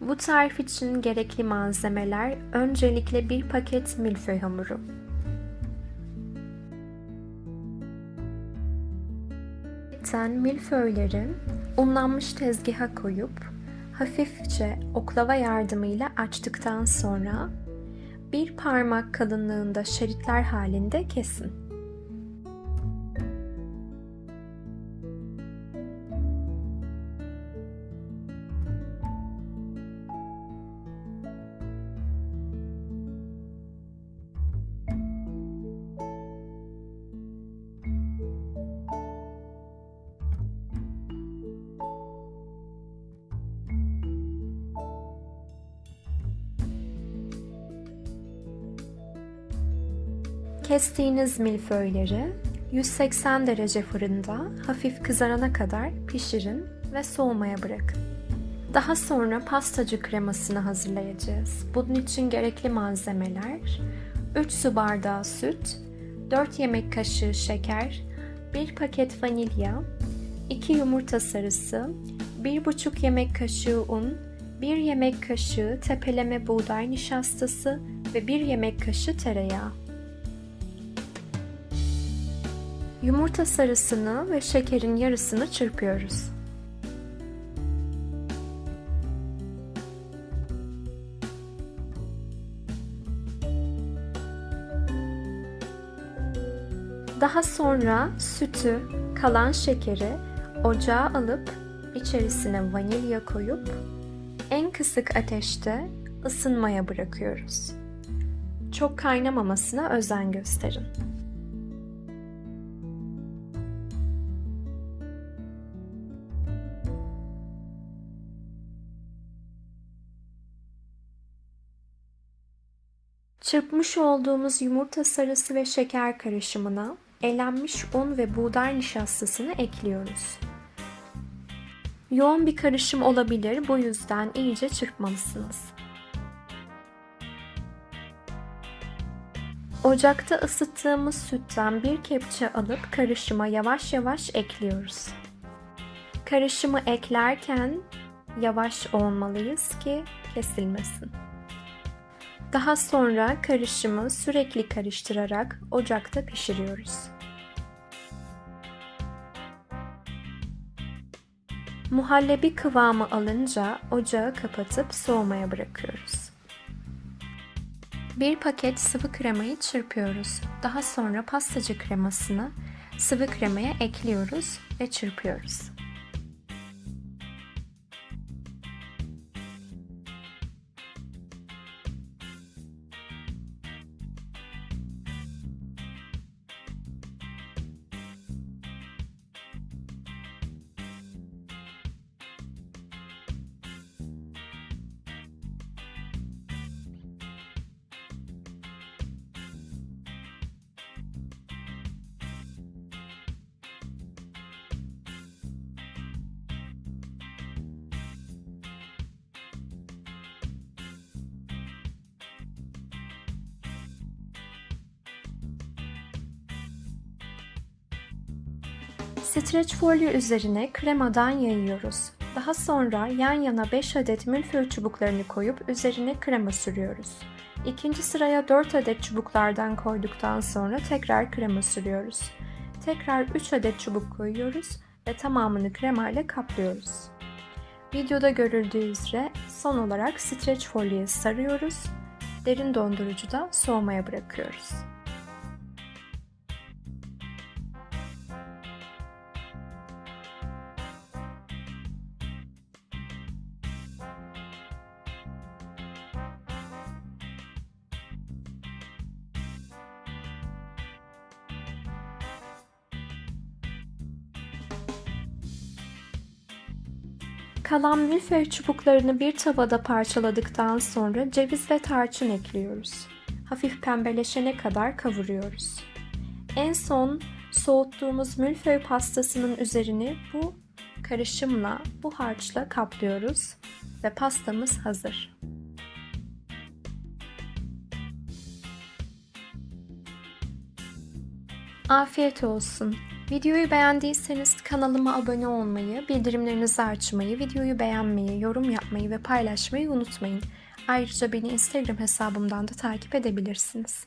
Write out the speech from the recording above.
Bu tarif için gerekli malzemeler öncelikle bir paket milföy hamuru. Paketten milföyleri unlanmış tezgaha koyup hafifçe oklava yardımıyla açtıktan sonra bir parmak kalınlığında şeritler halinde kesin. Kestiğiniz milföyleri 180 derece fırında hafif kızarana kadar pişirin ve soğumaya bırakın. Daha sonra pastacı kremasını hazırlayacağız. Bunun için gerekli malzemeler 3 su bardağı süt, 4 yemek kaşığı şeker, 1 paket vanilya, 2 yumurta sarısı, 1,5 yemek kaşığı un, 1 yemek kaşığı tepeleme buğday nişastası ve 1 yemek kaşığı tereyağı. Yumurta sarısını ve şekerin yarısını çırpıyoruz. Daha sonra sütü, kalan şekeri ocağa alıp içerisine vanilya koyup en kısık ateşte ısınmaya bırakıyoruz. Çok kaynamamasına özen gösterin. Çırpmış olduğumuz yumurta sarısı ve şeker karışımına elenmiş un ve buğday nişastasını ekliyoruz. Yoğun bir karışım olabilir, bu yüzden iyice çırpmalısınız. Ocakta ısıttığımız sütten bir kepçe alıp karışıma yavaş yavaş ekliyoruz. Karışımı eklerken yavaş olmalıyız ki kesilmesin. Daha sonra karışımı sürekli karıştırarak ocakta pişiriyoruz. Muhallebi kıvamı alınca ocağı kapatıp soğumaya bırakıyoruz. Bir paket sıvı kremayı çırpıyoruz. Daha sonra pastacı kremasını sıvı kremaya ekliyoruz ve çırpıyoruz. Streç folyo üzerine kremadan yayıyoruz. Daha sonra yan yana 5 adet milföy çubuklarını koyup üzerine krema sürüyoruz. İkinci sıraya 4 adet çubuklardan koyduktan sonra tekrar krema sürüyoruz. Tekrar 3 adet çubuk koyuyoruz ve tamamını kremayla kaplıyoruz. Videoda görüldüğü üzere son olarak streç folyoya sarıyoruz. Derin dondurucuda soğumaya bırakıyoruz. Kalan milföy çubuklarını bir tavada parçaladıktan sonra ceviz ve tarçın ekliyoruz. Hafif pembeleşene kadar kavuruyoruz. En son soğuttuğumuz milföy pastasının üzerini bu karışımla, bu harçla kaplıyoruz ve pastamız hazır. Afiyet olsun. Videoyu beğendiyseniz kanalıma abone olmayı, bildirimlerinizi açmayı, videoyu beğenmeyi, yorum yapmayı ve paylaşmayı unutmayın. Ayrıca beni Instagram hesabımdan da takip edebilirsiniz.